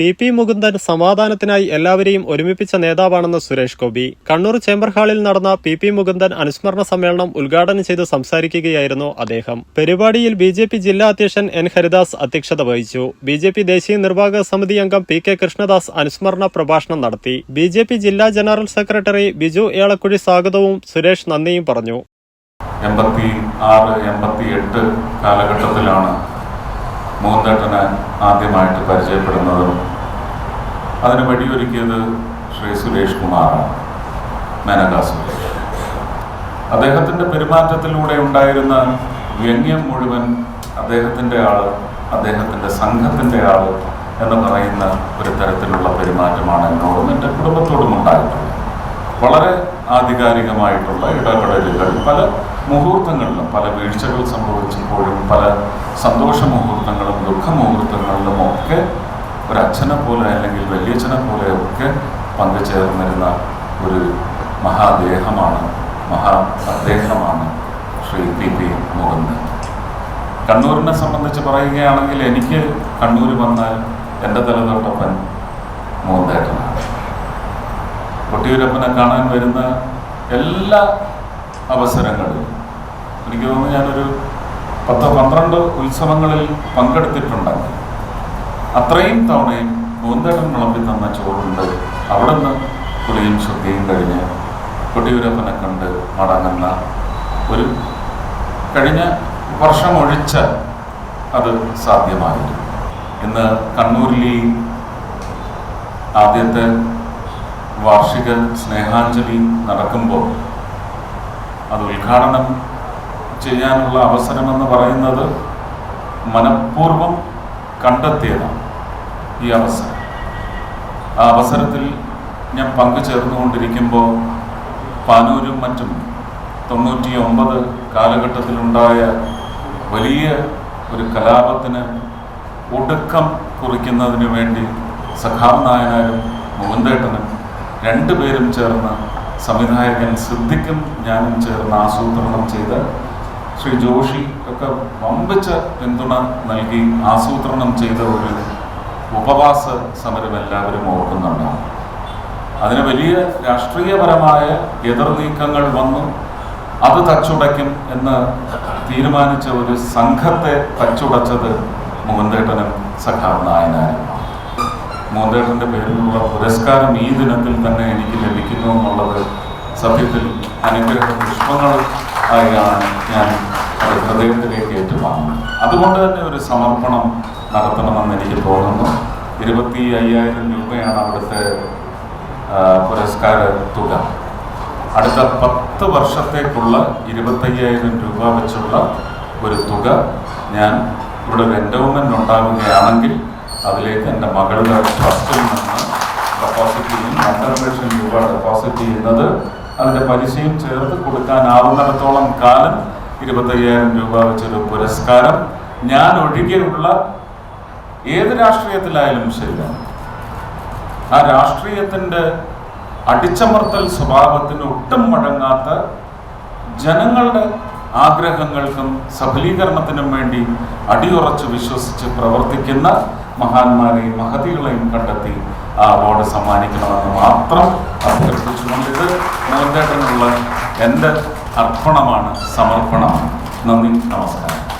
P P Mukundan സമാധാനത്തിനായി എല്ലാവരെയും ഒരുമിപ്പിച്ച നേതാവാണെന്ന് സുരേഷ് ഗോപി. കണ്ണൂർ ചേംബർ ഹാളിൽ നടന്ന പി പി മുകുന്ദൻ അനുസ്മരണ സമ്മേളനം ഉദ്ഘാടനം ചെയ്ത് സംസാരിക്കുകയായിരുന്നു അദ്ദേഹം. പരിപാടിയിൽ ബി ജെ പി ജില്ലാ അധ്യക്ഷൻ എൻ ഹരിദാസ് അധ്യക്ഷത വഹിച്ചു. ബി ജെ പി ദേശീയ നിർവാഹക സമിതി അംഗം പി കെ കൃഷ്ണദാസ് അനുസ്മരണ പ്രഭാഷണം നടത്തി. ബി ജെ പി ജില്ലാ ജനറൽ സെക്രട്ടറി ബിജു ഏളക്കുഴി സ്വാഗതവും സുരേഷ് നന്ദിയും പറഞ്ഞു. എൺപത്തി ആറ് എൺപത്തി എട്ട് കാലഘട്ടത്തിലാണ് മൂന്നേട്ടനെ ആദ്യമായിട്ട് പരിചയപ്പെടുന്നതും അതിന് വഴിയൊരുക്കിയത് ശ്രീ സുരേഷ് കുമാറാണ് മേനകാ സുരേഷ്. അദ്ദേഹത്തിന്റെ പെരുമാറ്റത്തിലൂടെ ഉണ്ടായിരുന്ന വ്യംഗ്യം മുഴുവൻ അദ്ദേഹത്തിന്റെ ആൾ അദ്ദേഹത്തിന്റെ സംഘത്തിന്റെ ആൾ എന്ന് പറയുന്ന ഒരു തരത്തിലുള്ള പെരുമാറ്റമാണ് എന്നോടും എന്റെ കുടുംബത്തോടും ഉണ്ടായിട്ടുള്ളത്. വളരെ ആധികാരികമായിട്ടുള്ള ഇടപെടലുകൾ പല മുഹൂർത്തങ്ങളിലും പല വീഴ്ചകൾ സംഭവിച്ചപ്പോഴും പല സന്തോഷ മുഹൂർത്തങ്ങളും ദുഃഖ മുഹൂർത്തങ്ങളിലും ഒക്കെ ഒരച്ഛനെ പോലെ അല്ലെങ്കിൽ വലിയച്ഛനെ പോലെ ഒക്കെ പങ്കുചേർന്നിരുന്ന ഒരു മഹാദേഹമാണ് മഹാ അദ്ദേഹമാണ് ശ്രീ പി പി മുകുന്ദൻ കണ്ണൂരിനെ സംബന്ധിച്ച് പറയുകയാണെങ്കിൽ എനിക്ക് കണ്ണൂർ വന്നാൽ എന്റെ തലതൊട്ടപ്പൻ മൂന്നേട്ടനാണ് കൊട്ടിയൂരപ്പനെ കാണാൻ വരുന്ന എല്ലാ അവസരങ്ങളിലും എനിക്ക് തോന്നുന്നു ഞാനൊരു പത്ത് പന്ത്രണ്ട് ഉത്സവങ്ങളിൽ പങ്കെടുത്തിട്ടുണ്ടെങ്കിൽ അത്രയും തവണയും മൂന്തേട്ടൻ വിളമ്പി തന്ന ചോറുണ്ട്. അവിടെ നിന്ന് കുളിയും ശുദ്ധിയും കഴിഞ്ഞ് കൊട്ടിയൂരപ്പനെ കണ്ട് മടങ്ങുന്ന ഒരു കഴിഞ്ഞ വർഷം ഒഴിച്ച അത് സാധ്യമായിരുന്നു. ഇന്ന് കണ്ണൂരിൽ ആദ്യത്തെ വാർഷിക സ്നേഹാഞ്ജലി നടക്കുമ്പോൾ അത് ഉദ്ഘാടനം ചെയ്യാനുള്ള അവസരമെന്ന് പറയുന്നത് മനഃപൂർവം കണ്ടെത്തിയതാണ് ഈ അവസരം. ആ അവസരത്തിൽ ഞാൻ പങ്കുചേർന്നുകൊണ്ടിരിക്കുമ്പോൾ പാനൂരും മറ്റും തൊണ്ണൂറ്റി ഒമ്പത് കാലഘട്ടത്തിലുണ്ടായ വലിയ ഒരു കലാപത്തിന് ഒടുക്കം കുറിക്കുന്നതിന് വേണ്ടി സഖാവ് നായനാരും മുകുന്ദേട്ടനും രണ്ടുപേരും ചേർന്ന് സംവിധായകൻ സിദ്ധിക്കും ഞാനും ചേർന്ന് ആസൂത്രണം ചെയ്ത ശ്രീ ജോഷി ഒക്കെ വമ്പിച്ച പിന്തുണ നൽകി ആസൂത്രണം ചെയ്ത ഒരു ഉപവാസ സമരം എല്ലാവരും ഓർക്കുന്നുണ്ടാവും അതിന് വലിയ രാഷ്ട്രീയപരമായ എതിർനീക്കങ്ങൾ വന്നു. അത് തച്ചുടയ്ക്കും എന്ന് തീരുമാനിച്ച ഒരു സംഘത്തെ തച്ചുടച്ചത് മുകുന്ദേട്ടനും സഖാവ് നായനാരുമാണ് മോന്തേട്ടന്റെ പേരിലുള്ള പുരസ്കാരം ഈ ദിനത്തിൽ തന്നെ എനിക്ക് ലഭിക്കുന്നു എന്നുള്ളത് സത്യത്തിൽ അനുഗ്രഹ പുഷ്പങ്ങൾ ആയാണ് ഞാൻ ഹൃദയത്തിലേക്ക് ഏറ്റുവാങ്ങുന്നത് അതുകൊണ്ട് തന്നെ ഒരു സമർപ്പണം നടത്തണമെന്ന് എനിക്ക് തോന്നുന്നു. ഇരുപത്തി അയ്യായിരം രൂപയാണ് അവിടുത്തെ പുരസ്കാര തുക. അടുത്ത പത്ത് വർഷത്തേക്കുള്ള ഇരുപത്തയ്യായിരം രൂപ വെച്ചുള്ള ഒരു തുക ഞാൻ ഇവിടെ ഒരു എൻഡോമെന്റ് ഉണ്ടാകുകയാണെങ്കിൽ അതിലേക്ക് എന്റെ മകളുടെ ട്രസ്റ്റിൽ നിന്ന് ഡെപ്പോസിറ്റ് ചെയ്യും. രണ്ടര ലക്ഷം രൂപ ഡെപ്പോസിറ്റ് ചെയ്യുന്നത് അതിന്റെ പലിശയും ചേർത്ത് കൊടുക്കാനാവുന്നിടത്തോളം കാലം ഇരുപത്തയ്യായിരം രൂപ വെച്ചൊരു പുരസ്കാരം ഞാൻ ഒഴികെയുള്ള ഏത് രാഷ്ട്രീയത്തിലായാലും ശരിയാണ്. ആ രാഷ്ട്രീയത്തിന്റെ അടിച്ചമർത്തൽ സ്വഭാവത്തിന് ഒട്ടും വഴങ്ങാത്ത ജനങ്ങളുടെ ആഗ്രഹങ്ങൾക്കും സഫലീകരണത്തിനും വേണ്ടി അടിയുറച്ച് വിശ്വസിച്ച് പ്രവർത്തിക്കുന്ന മഹാന്മാരെയും മഹതികളെയും കണ്ടെത്തി അവാർഡ് സമ്മാനിക്കണമെന്ന് മാത്രം അഭ്യർത്ഥിച്ചുകൊണ്ട് ഇത് എന്റെ അർപ്പണമാണ് സമർപ്പണം. നന്ദി നമസ്കാരം.